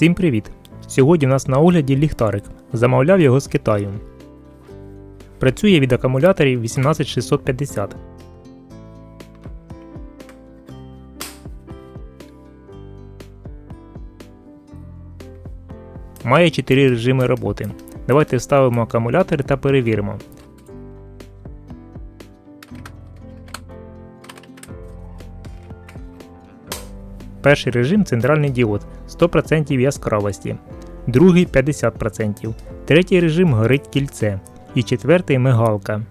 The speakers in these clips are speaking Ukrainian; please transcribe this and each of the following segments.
Всім привіт! Сьогодні у нас на огляді ліхтарик. Замовляв його з Китаю. Працює від акумуляторів 18650. Має 4 режими роботи. Давайте вставимо акумулятор та перевіримо. Перший режим центральний діод 100% яскравості, другий 50%, третій режим горить кільце і четвертий мигалка.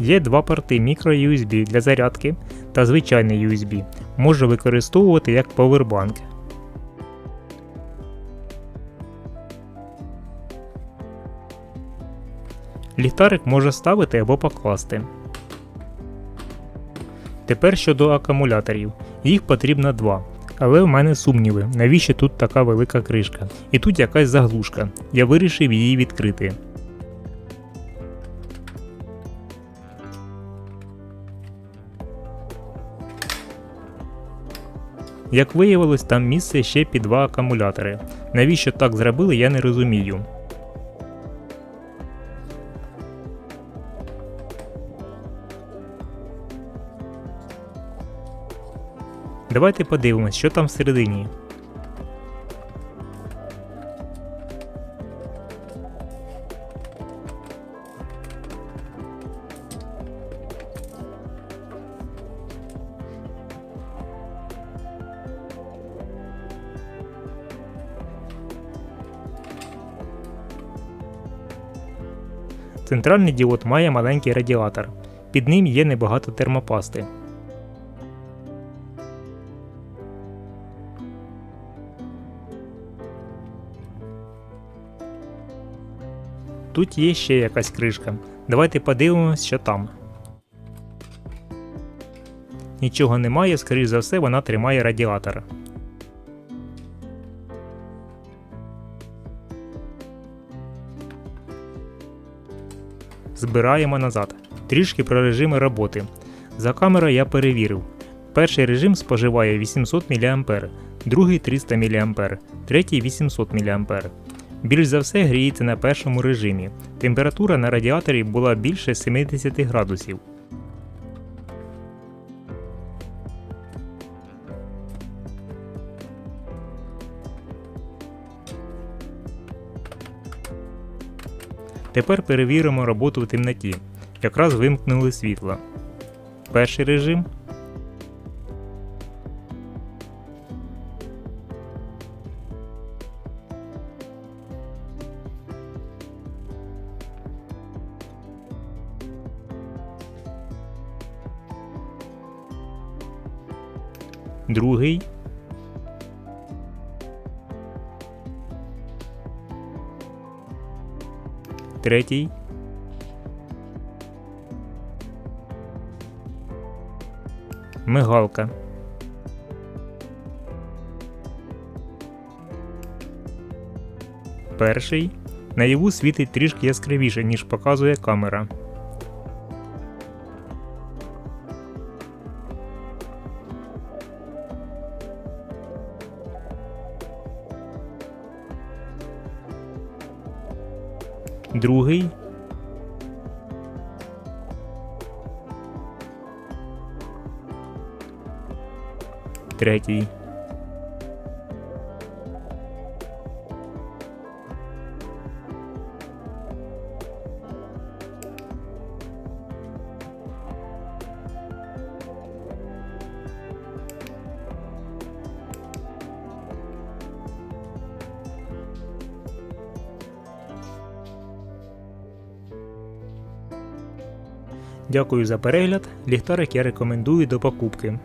Є два порти microUSB для зарядки та звичайний USB. Можна використовувати як повербанк. Ліхтарик може ставити або покласти. Тепер щодо акумуляторів. Їх потрібно два. Але в мене сумніви, навіщо тут така велика кришка. І тут якась заглушка. Я вирішив її відкрити. Як виявилось, там місце ще під два акумулятори. Навіщо так зробили, я не розумію. Давайте подивимось, що там всередині. Центральний діод має маленький радіатор. Під ним є небагато термопасти. Тут є ще якась кришка. Давайте подивимось, що там. Нічого немає, скоріш за все, вона тримає радіатор. Збираємо назад. Трішки про режими роботи. За камерою я перевірив. Перший режим споживає 800 мА, другий 300 мА, третій 800 мА. Більш за все гріється на першому режимі. Температура на радіаторі була більше 70 градусів. Тепер перевіримо роботу в темноті. Якраз вимкнули світло. Перший режим. Другий. Третій. Мигалка. Перший. Наяву світить трішки яскравіше, ніж показує камера. Другий. Третій. Дякую за перегляд. Ліхтарик я рекомендую до покупки.